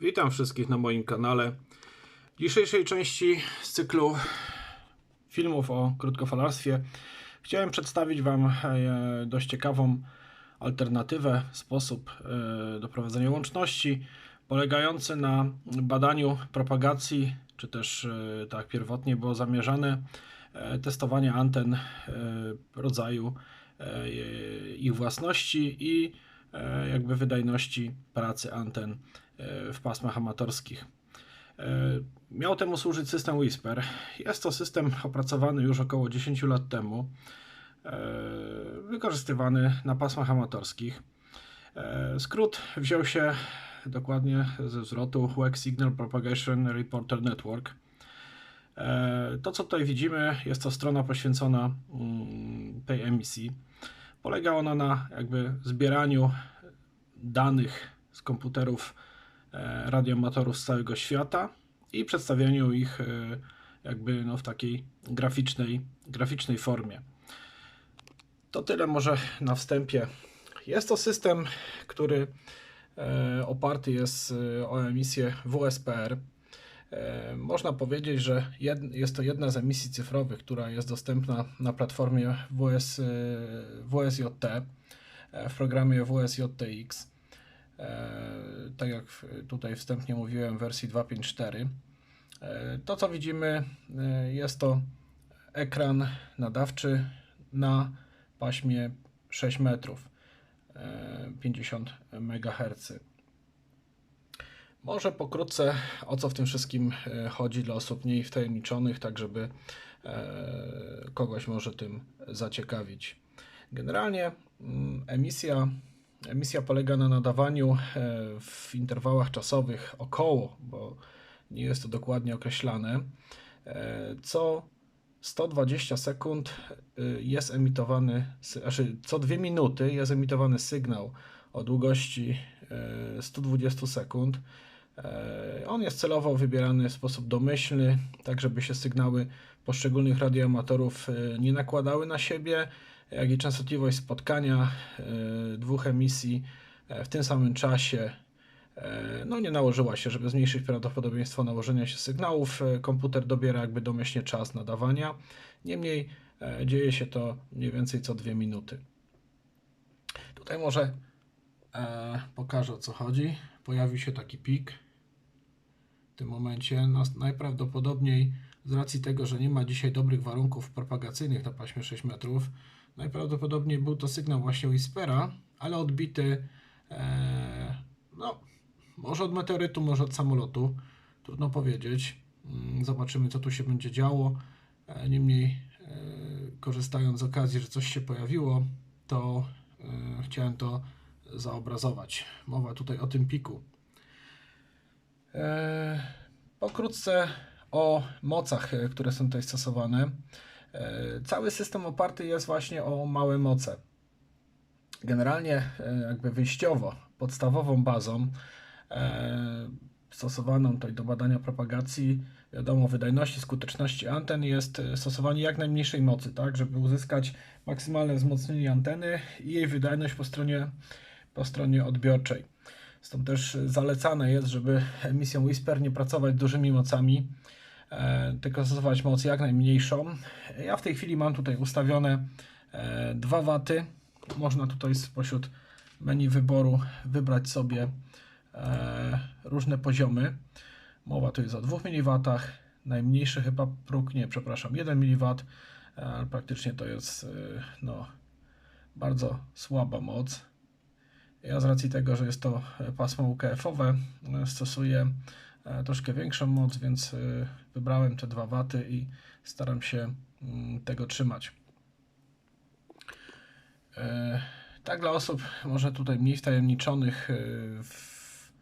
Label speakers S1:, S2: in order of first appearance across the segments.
S1: Witam wszystkich na moim kanale. W dzisiejszej części z cyklu filmów o krótkofalarstwie chciałem przedstawić Wam e, dość ciekawą alternatywę, sposób e, do prowadzenia łączności polegający na badaniu propagacji, czy też e, tak pierwotnie było zamierzane, testowanie anten rodzaju ich własności i jakby wydajności pracy anten w pasmach amatorskich. E, miał temu służyć system Whisper. Jest to system opracowany już około 10 lat temu, e, wykorzystywany na pasmach amatorskich. E, skrót wziął się dokładnie ze zwrotu WEC Signal Propagation Reporter Network. To, co tutaj widzimy, jest to strona poświęcona mm, tej emisji. Polega ona na jakby zbieraniu danych z komputerów radioamatorów z całego świata i przedstawianiu ich e, jakby no w takiej graficznej, graficznej formie. To tyle może na wstępie. Jest to system, który e, oparty jest o emisję WSPR. Można powiedzieć, że jest to jedna z emisji cyfrowych, która jest dostępna na platformie WS, WSJT w programie WSJTX. E, tak jak tutaj wstępnie mówiłem, wersji 2.5.4. E, to, co widzimy, e, jest to ekran nadawczy na paśmie 6 metrów, 50 MHz. Może pokrótce o co w tym wszystkim chodzi dla osób mniej wtajemniczonych, tak żeby kogoś może tym zaciekawić. Generalnie mm, emisja Emisja polega na nadawaniu e, w interwałach czasowych około, bo nie jest to dokładnie określane, e, co 120 sekund e, jest emitowany, znaczy co 2 minuty jest emitowany sygnał o długości 120 sekund. On jest celowo wybierany w sposób domyślny, tak żeby się sygnały poszczególnych radioamatorów nie nakładały na siebie jak i częstotliwość spotkania e, dwóch emisji e, w tym samym czasie e, no nie nałożyła się, żeby zmniejszyć prawdopodobieństwo nałożenia się sygnałów. Komputer dobiera jakby domyślnie czas nadawania. Niemniej dzieje się to mniej więcej co dwie minuty. Tutaj może pokażę o co chodzi. Pojawił się taki pik w tym momencie. No, najprawdopodobniej z racji tego, że nie ma dzisiaj dobrych warunków propagacyjnych na paśmie 6 metrów, Najprawdopodobniej był to sygnał właśnie Whispera, ale odbity e, no, może od meteorytu, może od samolotu. Trudno powiedzieć. Mm, zobaczymy, co tu się będzie działo. E, niemniej, e, korzystając z okazji, że coś się pojawiło, to e, chciałem to zaobrazować. Mowa tutaj o tym piku. E, pokrótce o mocach, e, które są tutaj stosowane. E, cały system oparty jest właśnie o małe moce. Generalnie e, jakby wyjściowo, podstawową bazą e, stosowaną tutaj do badania propagacji, wiadomo, wydajności, skuteczności anten jest stosowanie jak najmniejszej mocy, tak, żeby uzyskać maksymalne wzmocnienie anteny i jej wydajność po stronie, po stronie odbiorczej. Stąd też zalecane jest, żeby emisją Whisper nie pracować dużymi mocami, tylko stosować moc jak najmniejszą. Ja w tej chwili mam tutaj ustawione 2 e, W. Można tutaj spośród menu wyboru wybrać sobie e, różne poziomy. Mowa tu jest o 2 mW, najmniejszy chyba próg, nie, przepraszam, 1 mW, ale praktycznie to jest no, bardzo słaba moc. Ja z racji tego, że jest to pasmo UKF-owe, stosuję E, troszkę większą moc, więc e, wybrałem te 2 waty i staram się mm, tego trzymać. E, tak dla osób może tutaj mniej wtajemniczonych w,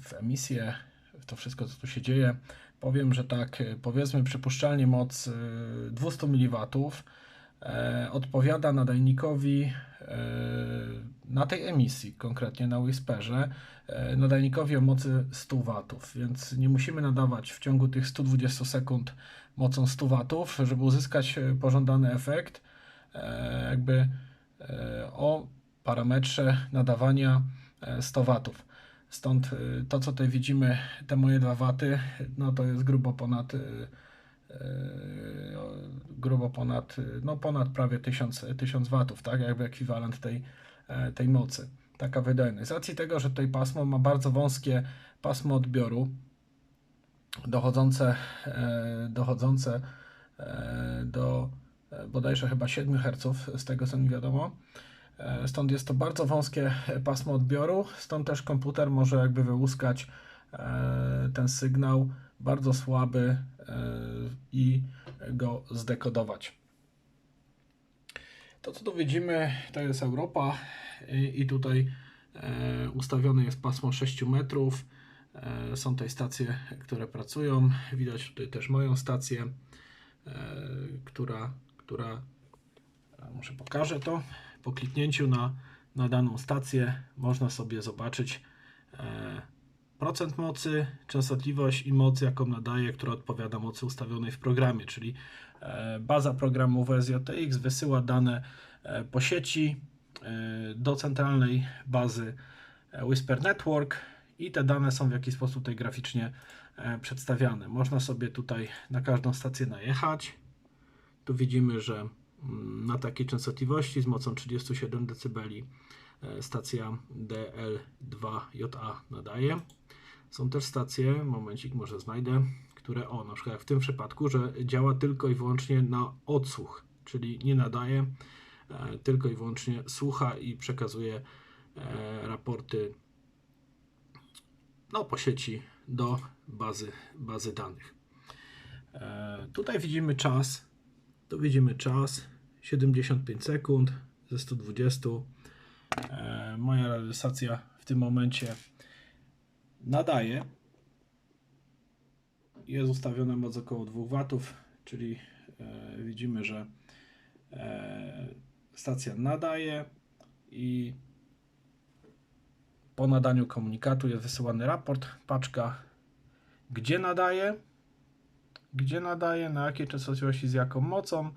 S1: w emisję, w to wszystko co tu się dzieje, powiem, że tak powiedzmy przypuszczalnie moc 200 mW odpowiada nadajnikowi na tej emisji, konkretnie na Whisperze, e, nadajnikowi o mocy 100 W, więc nie musimy nadawać w ciągu tych 120 sekund mocą 100 W, żeby uzyskać e, pożądany efekt, e, jakby o parametrze nadawania 100 W. Stąd to, co tutaj widzimy, te moje 2 waty, no to jest grubo ponad grubo ponad, no ponad prawie 1000, 1000 watów, tak, jakby ekwiwalent tej, e, tej mocy. Taka wydajność. Z racji tego, że tutaj pasmo ma bardzo wąskie pasmo odbioru, dochodzące, e, dochodzące e, do bodajże chyba 7 Hz, z tego co mi wiadomo. Stąd jest to bardzo wąskie pasmo odbioru, stąd też komputer może jakby wyłuskać ten sygnał bardzo słaby i go zdekodować. To co tu widzimy to jest Europa i, tutaj e, ustawione jest pasmo 6 metrów. E, są tutaj stacje, które pracują. Widać tutaj też moją stację, e, która, która może pokażę to. Po kliknięciu na, na daną stację można sobie zobaczyć e, procent mocy, częstotliwość i moc, jaką nadaje, która odpowiada mocy ustawionej w programie, czyli e, baza programu WSJTX wysyła dane e, po sieci e, do centralnej bazy Whisper Network i te dane są w jakiś sposób tutaj graficznie przedstawiane. Można sobie tutaj na każdą stację najechać. Tu widzimy, że mm, na takiej częstotliwości z mocą 37 dB stacja DL2JA nadaje. Są też stacje, momencik może znajdę, które o, na przykład jak w tym przypadku, że działa tylko i wyłącznie na odsłuch, czyli nie nadaje, e, tylko i wyłącznie słucha i przekazuje e, raporty no, po sieci do bazy, bazy danych. E, tutaj widzimy czas, tu widzimy czas 75 sekund ze 120. E, moja realizacja w tym momencie nadaje. Jest ustawiona moc około 2 watów, czyli e, widzimy, że e, stacja nadaje i po nadaniu komunikatu jest wysyłany raport, paczka, gdzie nadaje, gdzie nadaje, na jakiej częstotliwości, z jaką mocą.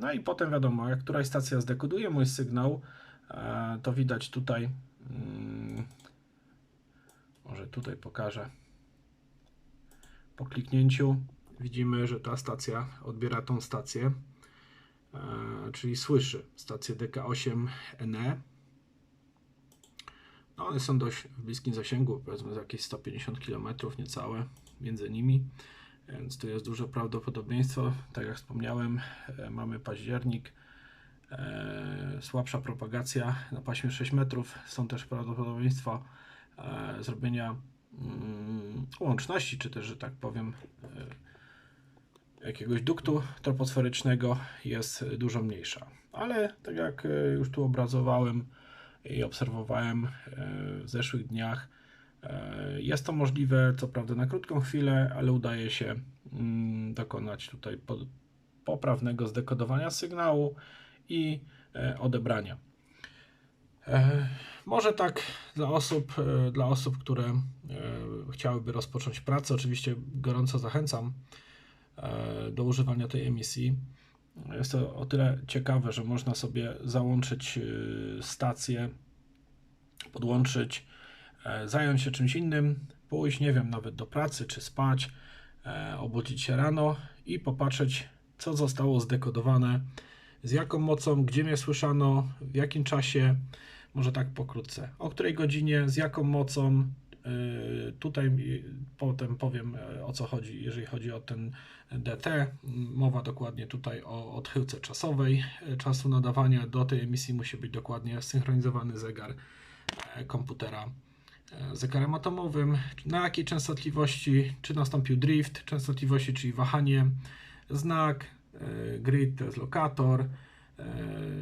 S1: No i potem wiadomo, jak któraś stacja zdekoduje mój sygnał, e, to widać tutaj, mm, może tutaj pokażę. Po kliknięciu widzimy, że ta stacja odbiera tą stację, e, czyli słyszy stację DK8NE. No, one są dość w bliskim zasięgu, powiedzmy jakieś 150 km niecałe między nimi, więc tu jest duże prawdopodobieństwo. Tak jak wspomniałem, e, mamy październik, e, słabsza propagacja na paśmie 6 metrów. Są też prawdopodobieństwa zrobienia mm, łączności, czy też, że tak powiem, e, jakiegoś duktu troposferycznego jest dużo mniejsza. Ale tak jak e, już tu obrazowałem i obserwowałem e, w zeszłych dniach, e, jest to możliwe, co prawda na krótką chwilę, ale udaje się mm, dokonać tutaj po- poprawnego zdekodowania sygnału i e, odebrania. Może tak dla osób, e, dla osób, które e, chciałyby rozpocząć pracę, oczywiście gorąco zachęcam e, do używania tej emisji. Jest to o tyle ciekawe, że można sobie załączyć stację, podłączyć, zająć się czymś innym, pójść, nie wiem, nawet do pracy czy spać, obudzić się rano i popatrzeć, co zostało zdekodowane, z jaką mocą, gdzie mnie słyszano, w jakim czasie, może tak pokrótce, o której godzinie, z jaką mocą. Yy, Tutaj potem powiem yy, o co chodzi, jeżeli chodzi o ten DT. Mowa dokładnie tutaj o odchyłce czasowej czasu nadawania. Do tej emisji musi być dokładnie synchronizowany zegar yy, komputera yy, zegarem atomowym. Na jakiej częstotliwości, czy nastąpił drift częstotliwości, czyli wahanie, znak, yy, grid to jest lokator,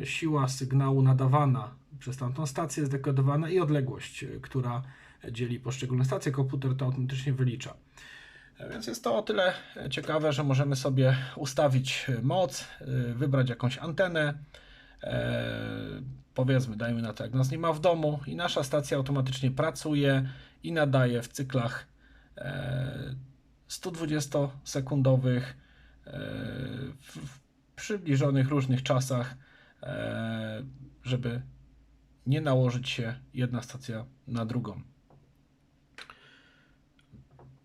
S1: siła sygnału nadawana przez tamtą stację zdekodowana i odległość, yy, która dzieli poszczególne stacje. Komputer to automatycznie wylicza. E, Więc jest to o tyle ciekawe, że możemy sobie ustawić moc, yy, wybrać jakąś antenę, e, powiedzmy, dajmy na to, jak nas nie ma w domu i nasza stacja automatycznie pracuje i nadaje w cyklach e, 120-sekundowych e, w, przybliżonych różnych czasach, e, żeby nie nałożyć się jedna stacja na drugą.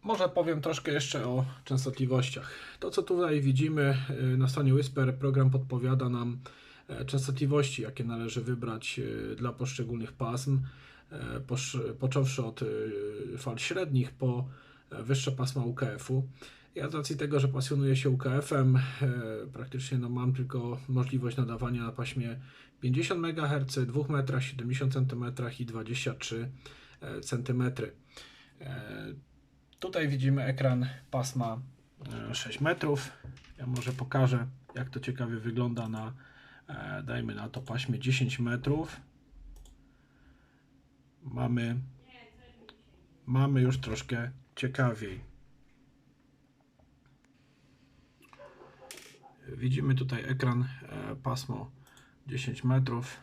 S1: Może powiem troszkę jeszcze o częstotliwościach. To, co tutaj widzimy y, na stronie Whisper, program podpowiada nam e, częstotliwości, jakie należy wybrać y, dla poszczególnych pasm, e, począwszy od fal średnich po e, wyższe pasma UKF-u. Ja z racji tego, że pasjonuję się UKF-em, e, praktycznie no, mam tylko możliwość nadawania na paśmie 50 MHz, 2 metrach, 70 cm i 23 cm. Tutaj widzimy ekran pasma e, 6 metrów. Ja może pokażę, jak to ciekawie wygląda na, e, dajmy na to paśmie 10 metrów. Mamy, mamy już troszkę ciekawiej. Widzimy tutaj ekran e, pasmo 10 metrów.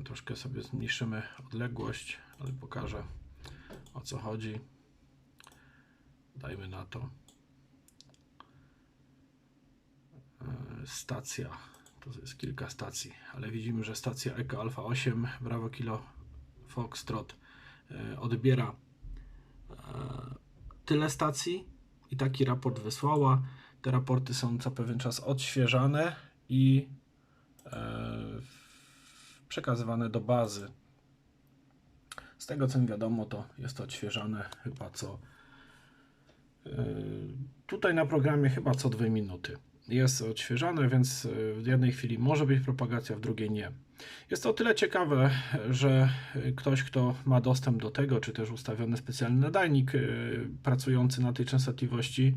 S1: E, Troszkę sobie zmniejszymy odległość, ale pokażę o co chodzi. Dajmy na to. E, Stacja. To jest kilka stacji, ale widzimy, że stacja Eko Alpha 8 Bravo Kilo Foxtrot odbiera tyle stacji i taki raport wysłała. Te raporty są co pewien czas odświeżane i e, przekazywane do bazy. Z tego co mi wiadomo, to jest to odświeżane chyba co. Yy, Tutaj na programie chyba co dwie minuty. Jest odświeżane, więc yy, w jednej chwili może być propagacja, w drugiej nie. Jest to o tyle ciekawe, że ktoś, kto ma dostęp do tego, czy też ustawiony specjalny nadajnik pracujący na tej częstotliwości,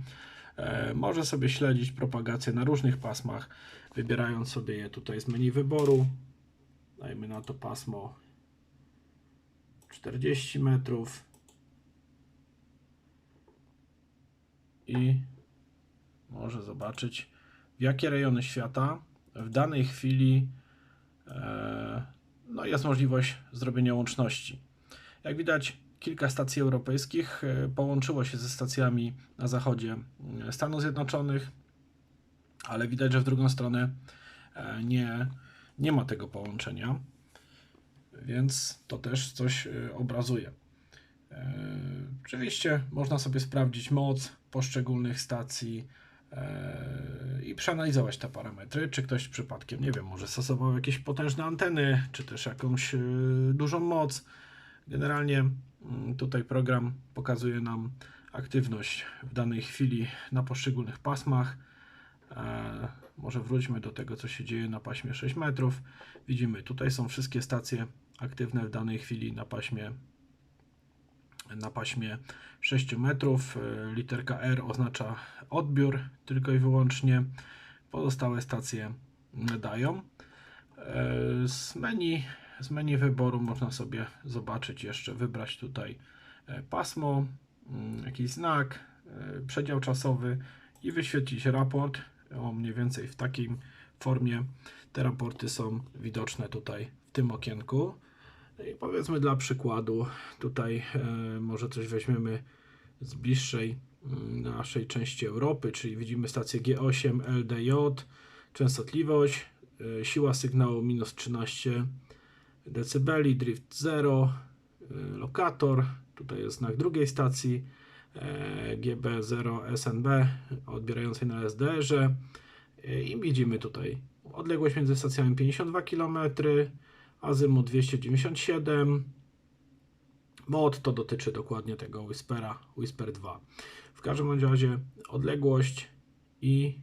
S1: może sobie śledzić propagację na różnych pasmach, wybierając sobie je tutaj z menu wyboru. Dajmy na to pasmo 40 metrów i może zobaczyć w jakie rejony świata w danej chwili e, no jest możliwość zrobienia łączności. Jak widać kilka stacji europejskich e, połączyło się ze stacjami na zachodzie e, Stanów Zjednoczonych, ale widać, że w drugą stronę e, nie, nie ma tego połączenia więc to też coś obrazuje. Oczywiście można sobie sprawdzić moc poszczególnych stacji i przeanalizować te parametry, czy ktoś przypadkiem, nie wiem, może stosował jakieś potężne anteny, czy też jakąś dużą moc. Generalnie tutaj program pokazuje nam aktywność w danej chwili na poszczególnych pasmach. E, Może wróćmy do tego, co się dzieje na paśmie 6 metrów. Widzimy, tutaj są wszystkie stacje aktywne w danej chwili na paśmie na paśmie 6 metrów. E, Literka R oznacza odbiór tylko i wyłącznie. Pozostałe stacje dają. E, Z menu, z menu wyboru można sobie zobaczyć jeszcze, wybrać tutaj e, pasmo, mm, jakiś znak, e, przedział czasowy i wyświetlić raport. O mniej więcej w takiej formie te raporty są widoczne tutaj w tym okienku. I powiedzmy dla przykładu, tutaj e, może coś weźmiemy z bliższej mm, naszej części Europy, czyli widzimy stację G8 LDJ, częstotliwość, siła sygnału minus 13 dB, drift 0, e, lokator, tutaj jest znak drugiej stacji, e, GB0 SNB odbierającej na SDR-ze e, i widzimy tutaj odległość między stacjami 52 km, azymut 297, mod to dotyczy dokładnie tego Whispera, Whisper 2. W każdym razie odległość i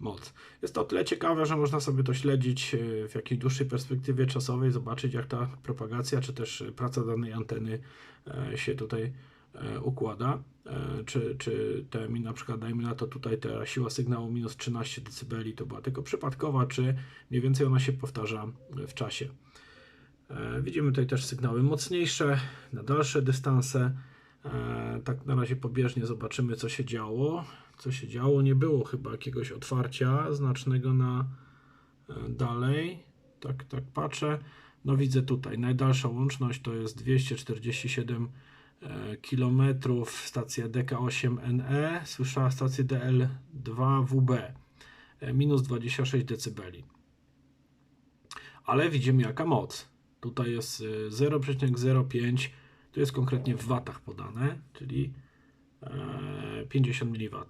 S1: moc. Jest to o tyle ciekawe, że można sobie to śledzić e, w jakiejś dłuższej perspektywie czasowej, zobaczyć jak ta propagacja, czy też praca danej anteny e, się tutaj e, układa. E, Czy, czy te, na przykład dajmy na to tutaj ta siła sygnału minus 13 dB to była tylko przypadkowa, czy mniej więcej ona się powtarza w czasie. E, Widzimy tutaj też sygnały mocniejsze na dalsze dystanse. E, Tak na razie pobieżnie zobaczymy, co się działo. Co się działo? Nie było chyba jakiegoś otwarcia znacznego na e, dalej. Tak, tak patrzę. No widzę tutaj najdalsza łączność to jest 247 km stacja DK8NE, słyszała stację DL2WB e, minus 26 dB. Ale widzimy jaka moc. Tutaj jest y, 0,05, Tu jest konkretnie w watach podane, czyli e, 50 mW.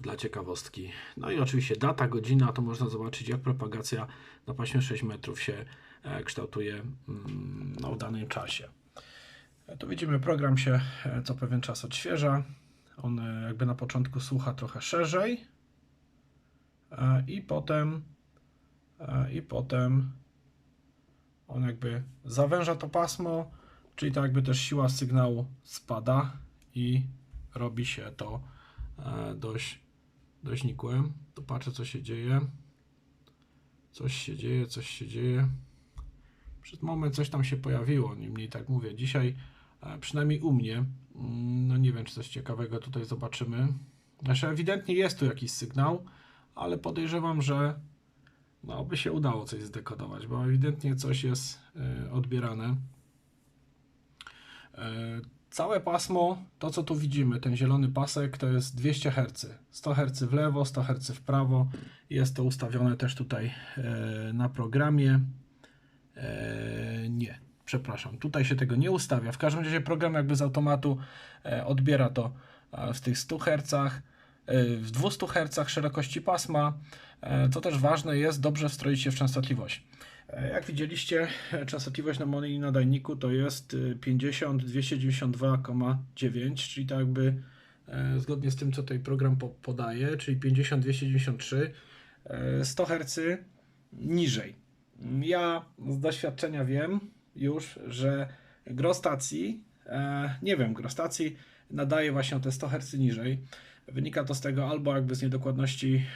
S1: Dla ciekawostki. No i oczywiście data, godzina, to można zobaczyć, jak propagacja na paśmie 6 metrów się e, kształtuje mm, no, w danym czasie. E, Tu widzimy, program się e, co pewien czas odświeża. On e, jakby na początku słucha trochę szerzej e, i potem e, i potem on jakby zawęża to pasmo, czyli tak jakby też siła sygnału spada i robi się to e, dość, dość nikłe. To patrzę co się dzieje. Coś się dzieje, coś się dzieje. Przed moment coś tam się pojawiło, niemniej tak mówię. Dzisiaj e, przynajmniej u mnie, mm, no nie wiem czy coś ciekawego tutaj zobaczymy. Znaczy ewidentnie jest tu jakiś sygnał, ale podejrzewam, że no, by się udało coś zdekodować, bo ewidentnie coś jest y, odbierane. E, Całe pasmo, to co tu widzimy, ten zielony pasek, to jest 200 Hz. 100 Hz w lewo, 100 Hz w prawo. Jest to ustawione też tutaj e, na programie. E, Nie, przepraszam, tutaj się tego nie ustawia. W każdym razie program jakby z automatu odbiera to w tych 100 Hz, w 200 Hz szerokości pasma. Co też ważne jest, dobrze wstroić się w częstotliwość. E, Jak widzieliście, częstotliwość na mono nadajniku to jest e, 50 292,9, czyli tak jakby e, zgodnie z tym, co tutaj program po, podaje, czyli 50 293, e, 100 Hz niżej. Ja z doświadczenia wiem już, że gro stacji, e, nie wiem, gro stacji nadaje właśnie te 100 Hz niżej. Wynika to z tego albo jakby z niedokładności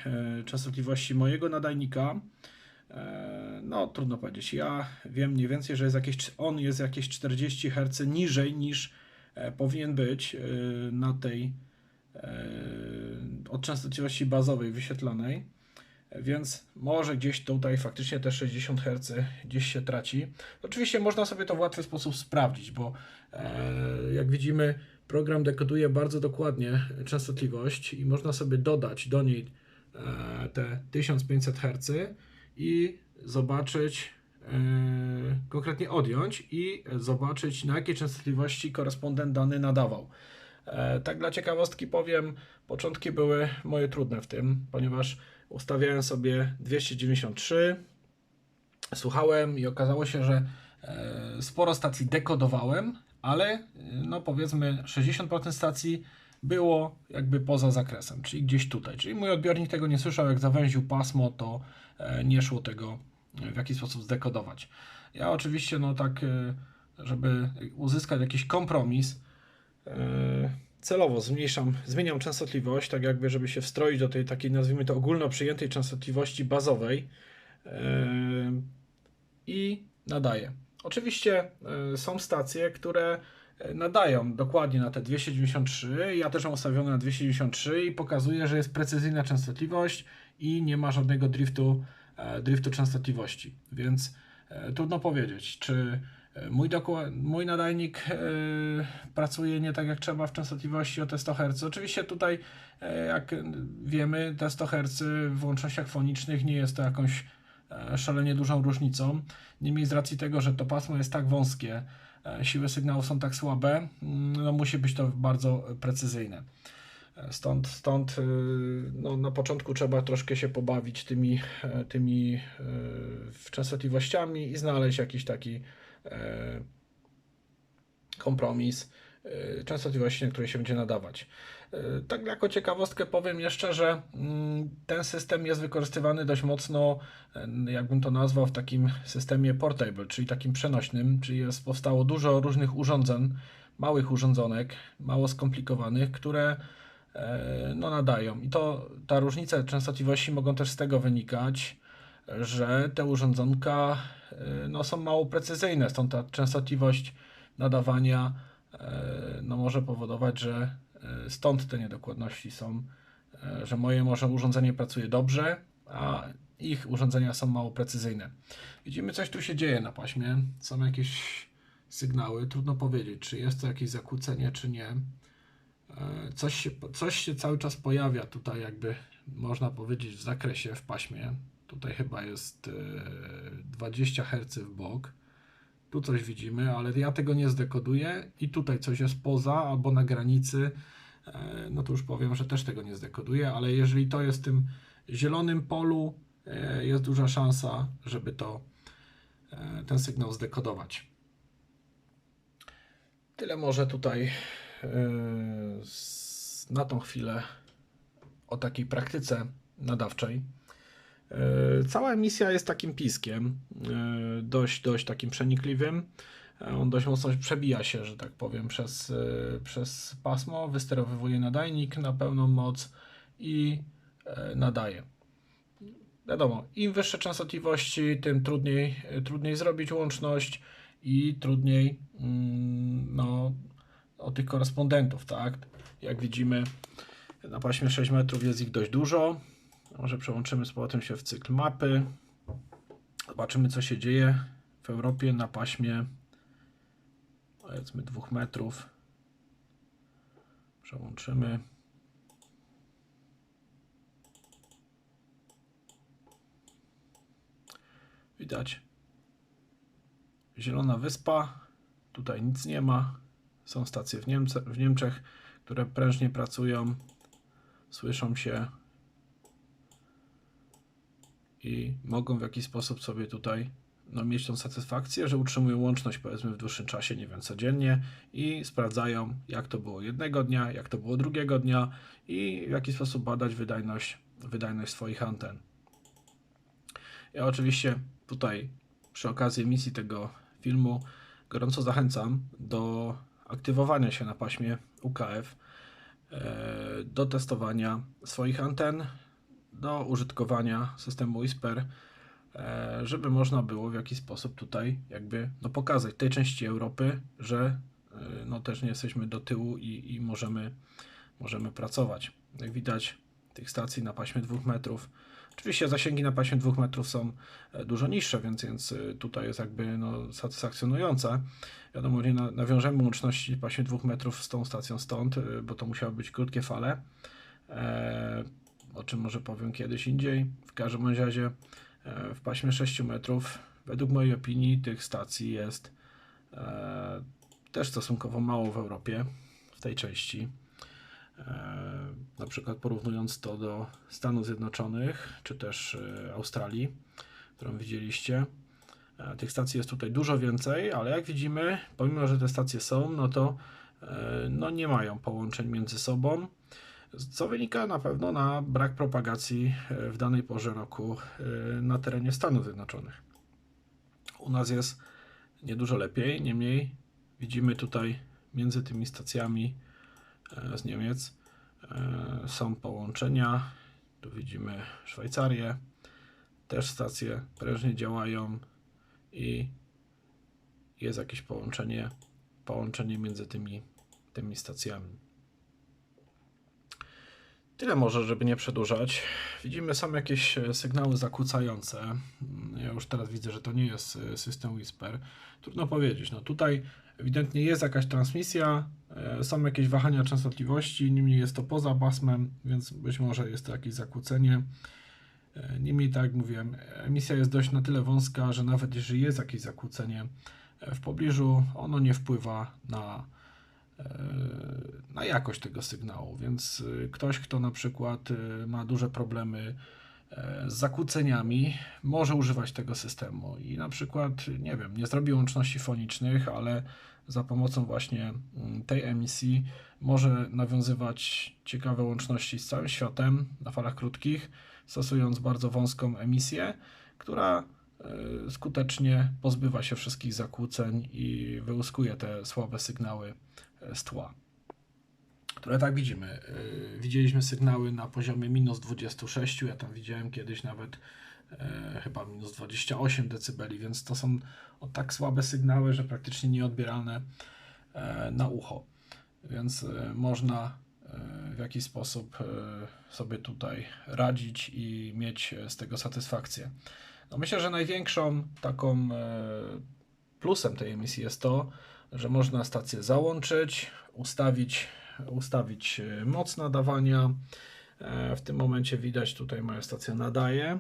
S1: częstotliwości mojego nadajnika, no trudno powiedzieć. Ja wiem mniej więcej, że jest jakieś, on jest jakieś 40 Hz niżej niż e, powinien być e, na tej e, od częstotliwości bazowej wyświetlanej. Więc może gdzieś tutaj faktycznie te 60 Hz gdzieś się traci. Oczywiście można sobie to w łatwy sposób sprawdzić, bo e, jak widzimy, program dekoduje bardzo dokładnie częstotliwość i można sobie dodać do niej e, te 1500 Hz i zobaczyć, e, konkretnie odjąć i zobaczyć na jakiej częstotliwości korespondent dany nadawał. E, Tak dla ciekawostki powiem, początki były moje trudne w tym, ponieważ ustawiałem sobie 293, słuchałem i okazało się, że e, sporo stacji dekodowałem, ale e, no powiedzmy 60% stacji było jakby poza zakresem, czyli gdzieś tutaj. Czyli mój odbiornik tego nie słyszał, jak zawęził pasmo, to e, nie szło tego w jakiś sposób zdekodować. Ja oczywiście, no tak, e, żeby uzyskać jakiś kompromis, e, celowo zmniejszam, zmieniam częstotliwość, tak jakby, żeby się wstroić do tej takiej, nazwijmy to, ogólno przyjętej częstotliwości bazowej e, i nadaję. Oczywiście e, są stacje, które e, nadają dokładnie na te 293. Ja też mam ustawione na 293 i pokazuje, że jest precyzyjna częstotliwość i nie ma żadnego driftu, e, driftu częstotliwości. Więc e, trudno powiedzieć, czy e, mój, mój nadajnik e, pracuje nie tak jak trzeba w częstotliwości o te 100 Hz. Oczywiście tutaj, e, jak wiemy, te 100 Hz w łącznościach fonicznych nie jest to jakąś e, szalenie dużą różnicą. Niemniej z racji tego, że to pasmo jest tak wąskie, e, siły sygnału są tak słabe, mm, no musi być to bardzo precyzyjne. E, Stąd, stąd y, no, na początku trzeba troszkę się pobawić tymi, e, tymi e, częstotliwościami i znaleźć jakiś taki e, kompromis e, częstotliwości, na której się będzie nadawać. Tak jako ciekawostkę powiem jeszcze, że mm, ten system jest wykorzystywany dość mocno, e, jakbym to nazwał, w takim systemie portable, czyli takim przenośnym, czyli jest, powstało dużo różnych urządzeń, małych urządzonek, mało skomplikowanych, które e, no, nadają. I to ta różnica częstotliwości mogą też z tego wynikać, że te urządzonka e, no, są mało precyzyjne, stąd ta częstotliwość nadawania no, może powodować, że stąd te niedokładności są, e, że moje może urządzenie pracuje dobrze, a ich urządzenia są mało precyzyjne. Widzimy, coś tu się dzieje na paśmie, są jakieś sygnały, trudno powiedzieć, czy jest to jakieś zakłócenie, czy nie. E, Coś się, coś się cały czas pojawia tutaj, jakby można powiedzieć, w zakresie, w paśmie. Tutaj chyba jest e, 20 Hz w bok. Tu coś widzimy, ale ja tego nie zdekoduję i tutaj coś jest poza albo na granicy, e, no to już powiem, że też tego nie zdekoduję, ale jeżeli to jest w tym zielonym polu, e, jest duża szansa, żeby to e, ten sygnał zdekodować. Tyle może tutaj na tą chwilę o takiej praktyce nadawczej. E, Cała emisja jest takim piskiem, e, dość, dość takim przenikliwym. E, On dość mocno przebija się, że tak powiem, przez, przez pasmo, wysterowywuje nadajnik na pełną moc i nadaje. Wiadomo, im wyższe częstotliwości, tym trudniej, trudniej zrobić łączność i trudniej mm, no, o tych korespondentów, tak? Jak widzimy, na paśmie 6 metrów jest ich dość dużo. Może przełączymy z powrotem się w cykl mapy. Zobaczymy, co się dzieje w Europie na paśmie powiedzmy 2 metrów. Przełączymy. Widać Zielona Wyspa. Tutaj nic nie ma. Są stacje w, Niemce, w Niemczech, które prężnie pracują. Słyszą się i mogą w jakiś sposób sobie tutaj no, mieć tą satysfakcję, że utrzymują łączność powiedzmy w dłuższym czasie, nie wiem, codziennie i sprawdzają jak to było jednego dnia, jak to było drugiego dnia i w jaki sposób badać wydajność, wydajność swoich anten. Ja oczywiście tutaj przy okazji emisji tego filmu gorąco zachęcam do aktywowania się na paśmie UKF, e, do testowania swoich anten, do użytkowania systemu Whisper, e, żeby można było w jakiś sposób tutaj jakby no, pokazać tej części Europy, że e, no, też nie jesteśmy do tyłu i, i możemy, możemy pracować. Jak widać tych stacji na paśmie 2 metrów. Oczywiście zasięgi na paśmie 2 metrów są e, dużo niższe, więc, więc tutaj jest jakby no, satysfakcjonujące. Wiadomo, nie na- nawiążemy łączności paśmie 2 metrów z tą stacją stąd, bo to musiały być krótkie fale. O czym może powiem kiedyś indziej. W każdym razie e, w paśmie 6 metrów, według mojej opinii, tych stacji jest e, też stosunkowo mało w Europie, w tej części. E, na przykład porównując to do Stanów Zjednoczonych, czy też Australii, którą widzieliście. Tych stacji jest tutaj dużo więcej, ale jak widzimy, pomimo że te stacje są, no to no nie mają połączeń między sobą co wynika na pewno na brak propagacji e, w danej porze roku e, na terenie Stanów Zjednoczonych. U nas jest niedużo lepiej, niemniej widzimy tutaj między tymi stacjami e, z Niemiec są połączenia. Tu widzimy Szwajcarię, też stacje prężnie działają i jest jakieś połączenie, połączenie między tymi, tymi stacjami. Tyle może, żeby nie przedłużać. Widzimy są jakieś e, sygnały zakłócające. Mm, Ja już teraz widzę, że to nie jest e, system Whisper. Trudno powiedzieć. No tutaj ewidentnie jest jakaś transmisja, e, są jakieś wahania częstotliwości, niemniej jest to poza pasmem, więc być może jest to jakieś zakłócenie. Niemniej, tak jak mówiłem, emisja jest dość na tyle wąska, że nawet jeżeli jest jakieś zakłócenie w pobliżu, ono nie wpływa na na jakość tego sygnału. Więc y, ktoś, kto na przykład y, ma duże problemy e, z zakłóceniami, może używać tego systemu i na przykład, nie wiem, nie zrobi łączności fonicznych, ale za pomocą właśnie mm, tej emisji może nawiązywać ciekawe łączności z całym światem na falach krótkich, stosując bardzo wąską emisję, która e, skutecznie pozbywa się wszystkich zakłóceń i wyłuskuje te słabe sygnały e, z tła które tak widzimy. Yy, Widzieliśmy sygnały na poziomie minus 26, ja tam widziałem kiedyś nawet e, chyba minus 28 dB, więc to są o tak słabe sygnały, że praktycznie nieodbieralne e, na ucho. Więc można w jakiś sposób sobie tutaj radzić i mieć z tego satysfakcję. No myślę, że największą taką plusem tej emisji jest to, że można stację załączyć, ustawić, ustawić e, moc nadawania. E, W tym momencie widać tutaj moja stacja nadaje,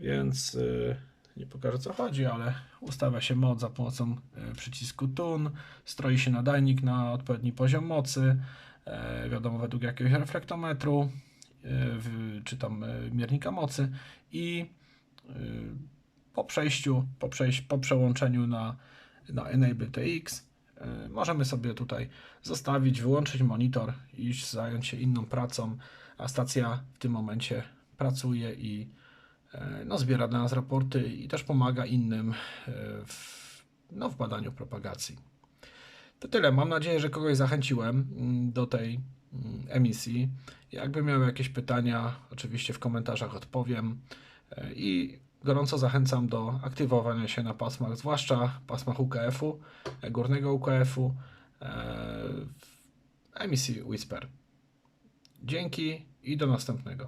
S1: więc e, nie pokażę co chodzi, ale ustawia się moc za pomocą przycisku TUN, stroi się nadajnik na odpowiedni poziom mocy, wiadomo według jakiegoś reflektometru, czy tam miernika mocy i po przejściu, po, przejś, po przełączeniu na, na Enable TX e, możemy sobie tutaj zostawić, wyłączyć monitor iść zająć się inną pracą, a stacja w tym momencie pracuje i e, no, zbiera dla nas raporty i też pomaga innym e, w, no, w badaniu propagacji. To tyle. Mam nadzieję, że kogoś zachęciłem mm, do tej mm, emisji. Jakby miał jakieś pytania, oczywiście w komentarzach odpowiem i gorąco zachęcam do aktywowania się na pasmach, zwłaszcza pasmach UKF-u, e, górnego UKF-u e, emisji Whisper. Dzięki i do następnego.